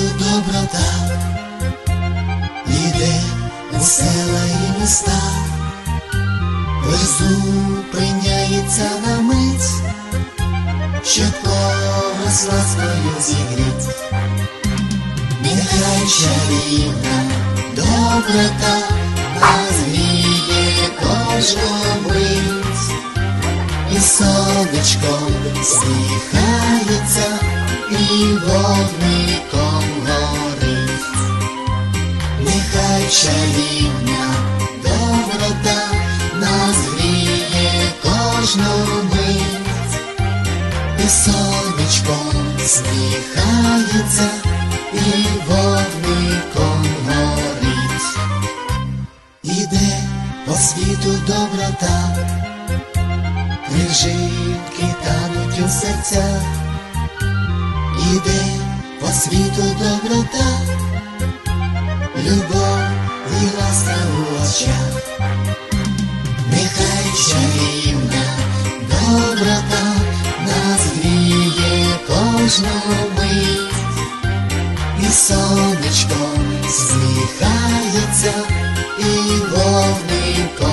світу доброта, йде у села і міста, лиш зупиняється на мить, щоб когось ласкою зігріть. Нехай чарівна доброта нас гріє кожну мить, і сонечко сміхається, і вогни. Нехай чарівна доброта нас гріє кожну мить, і сонечком сміхається, і вогником горить. Іде по світу доброта, крижинки тануть у серцях, іде по світу доброта у нехай чарівна доброта нас гріє кожну мить, і сонечко сміхається, і вогником горить.